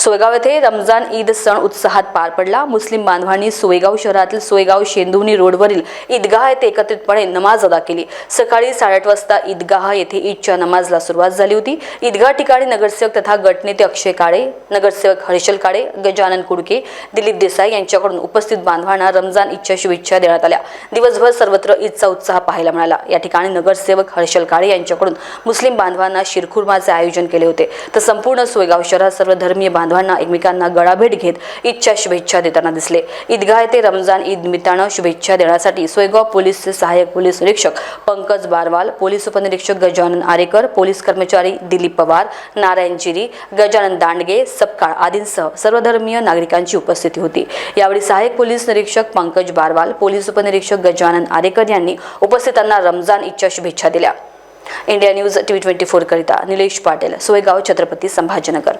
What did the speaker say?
सोयगाव येथे रमजान ईद सण उत्साहात पार पडला. मुस्लिम बांधवांनी सोयगाव शहरातील सोयगाव शेंदुनी रोडवरील ईदगाह येथे एकत्रितपणे नमाज अदा केली. सकाळी साडेआठ वाजता ईदगाह येथे ईदच्या नमाजला सुरुवात झाली होती. ईदगाह ठिकाणी नगरसेवक तथा गटनेते अक्षय काळे नगरसेवक हर्षल काळे गजानन कुडके दिलीप देसाई यांच्याकडून उपस्थित बांधवांना रमजान ईदच्या शुभेच्छा देण्यात आल्या. दिवसभर सर्वत्र ईदचा उत्साह पाहायला मिळाला. या ठिकाणी नगरसेवक हर्षल काळे यांच्याकडून मुस्लिम बांधवांना शिरखुर्माचे आयोजन केले होते. तर संपूर्ण सोयगाव शहरात सर्व धर्मीय बांधवांना एकमेकांना गळाभेट घेत ईदच्या शुभेच्छा देताना दिसले. ईदगाह येथे रमजान ईद निमित्तानं शुभेच्छा देण्यासाठी सोयगाव पोलीसचे सहाय्यक पोलीस निरीक्षक पंकज बारवाल पोलीस उपनिरीक्षक गजानन आरेकर पोलीस कर्मचारी दिलीप पवार नारायण जिरी गजानन दांडगे सपकाळ आदींसह सर्वधर्मीय नागरिकांची उपस्थिती होती. यावेळी सहाय्यक पोलीस निरीक्षक पंकज बारवाल पोलीस उपनिरीक्षक गजानन आरेकर यांनी उपस्थितांना रमजान ईदच्या शुभेच्छा दिल्या. India news T V twenty फोरकरिता Nilesh Patil Soygaon Chhatrapati Sambhajinagar.